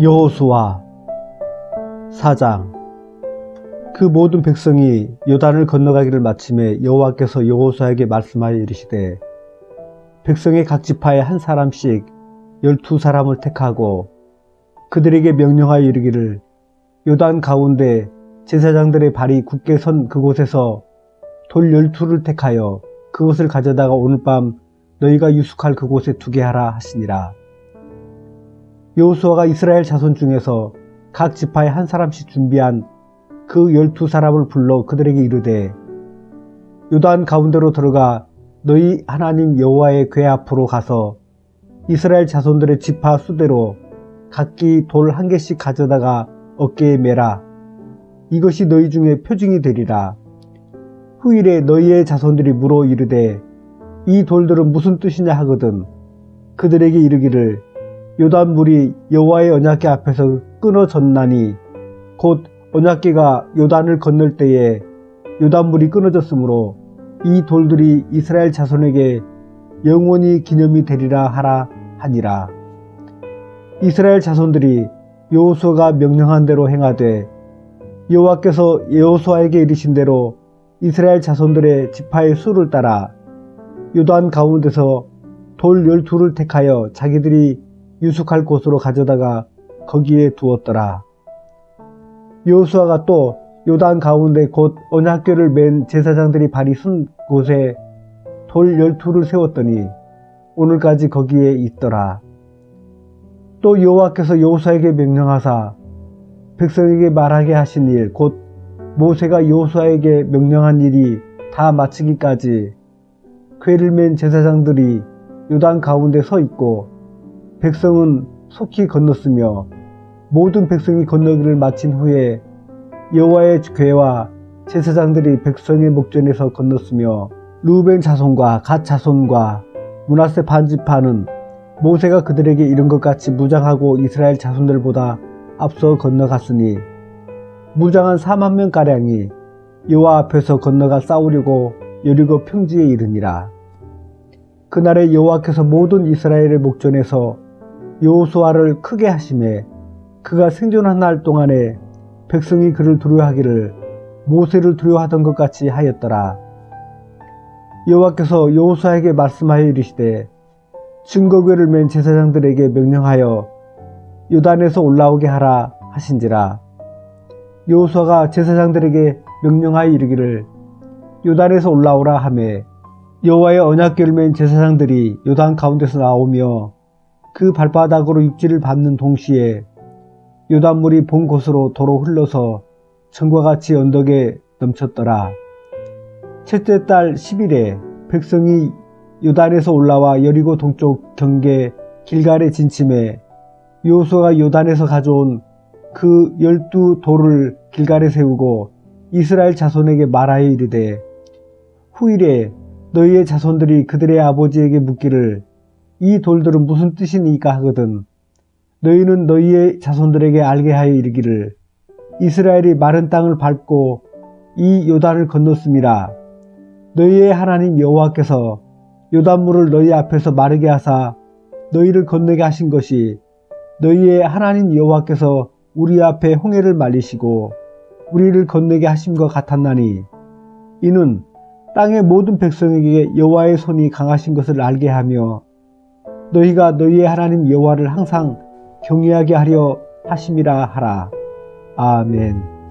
여호수아 4장 그 모든 백성이 요단을 건너가기를 마침에 여호와께서 여호수아에게 말씀하여 이르시되 백성의 각 지파에 한 사람씩 열두 사람을 택하고 그들에게 명령하여 이르기를 요단 가운데 제사장들의 발이 굳게 선 그곳에서 돌 열두를 택하여 그것을 가져다가 오늘 밤 너희가 유숙할 그곳에 두게 하라 하시니라. 여호수아가 이스라엘 자손 중에서 각 지파에 한 사람씩 준비한 그 열두 사람을 불러 그들에게 이르되 요단 가운데로 들어가 너희 하나님 여호와의 궤 앞으로 가서 이스라엘 자손들의 지파 수대로 각기 돌 한 개씩 가져다가 어깨에 매라 이것이 너희 중에 표징이 되리라 후일에 너희의 자손들이 물어 이르되 이 돌들은 무슨 뜻이냐 하거든 그들에게 이르기를 요단 물이 여호와의 언약궤 앞에서 끊어졌나니 곧 언약궤가 요단을 건널 때에 요단 물이 끊어졌으므로 이 돌들이 이스라엘 자손에게 영원히 기념이 되리라 하라 하니라. 이스라엘 자손들이 여호수아가 명령한 대로 행하되 여호와께서 여호수아에게 이르신 대로 이스라엘 자손들의 지파의 수를 따라 요단 가운데서 돌 열두를 택하여 자기들이 유숙할 곳으로 가져다가 거기에 두었더라. 여호수아가 또 요단 가운데 곧 언약궤를 맨 제사장들이 발이 쓴 곳에 돌 열두를 세웠더니 오늘까지 거기에 있더라. 또 여호와께서 여호수아에게 명령하사 백성에게 말하게 하신 일 곧 모세가 여호수아에게 명령한 일이 다 마치기까지 궤를 맨 제사장들이 요단 가운데 서 있고 백성은 속히 건넜으며 모든 백성이 건너기를 마친 후에 여호와의 궤와 제사장들이 백성의 목전에서 건넜으며 루벤 자손과 갓 자손과 문하세 반지파는 모세가 그들에게 이른 것 같이 무장하고 이스라엘 자손들보다 앞서 건너갔으니 무장한 4만 명 가량이 여호와 앞에서 건너가 싸우려고 여리고 평지에 이르니라. 그날에 여호와께서 모든 이스라엘의 목전에서 여호수아를 크게 하심에 그가 생존한 날 동안에 백성이 그를 두려워하기를 모세를 두려워하던 것 같이 하였더라. 여호와께서 여호수아에게 말씀하여 이르시되 증거궤를 맨 제사장들에게 명령하여 요단에서 올라오게 하라 하신지라. 여호수아가 제사장들에게 명령하여 이르기를 요단에서 올라오라 하매 여호와의 언약궤를 맨 제사장들이 요단 가운데서 나오며 그 발바닥으로 육지를 밟는 동시에 요단물이 본 곳으로 도로 흘러서 천과 같이 언덕에 넘쳤더라. 첫째 달 10일에 백성이 요단에서 올라와 여리고 동쪽 경계 길갈에 진침해 요수가 요단에서 가져온 그 열두 돌을 길갈에 세우고 이스라엘 자손에게 말하여 이르되 후일에 너희의 자손들이 그들의 아버지에게 묻기를 이 돌들은 무슨 뜻이니까 하거든 너희는 너희의 자손들에게 알게 하여 이르기를 이스라엘이 마른 땅을 밟고 이 요단을 건넜습니다. 너희의 하나님 여호와께서 요단물을 너희 앞에서 마르게 하사 너희를 건너게 하신 것이 너희의 하나님 여호와께서 우리 앞에 홍해를 말리시고 우리를 건너게 하심과 같았나니 이는 땅의 모든 백성에게 여호와의 손이 강하신 것을 알게 하며 너희가 너희의 하나님 여호와를 항상 경외하게 하려 하심이라 하라. 아멘.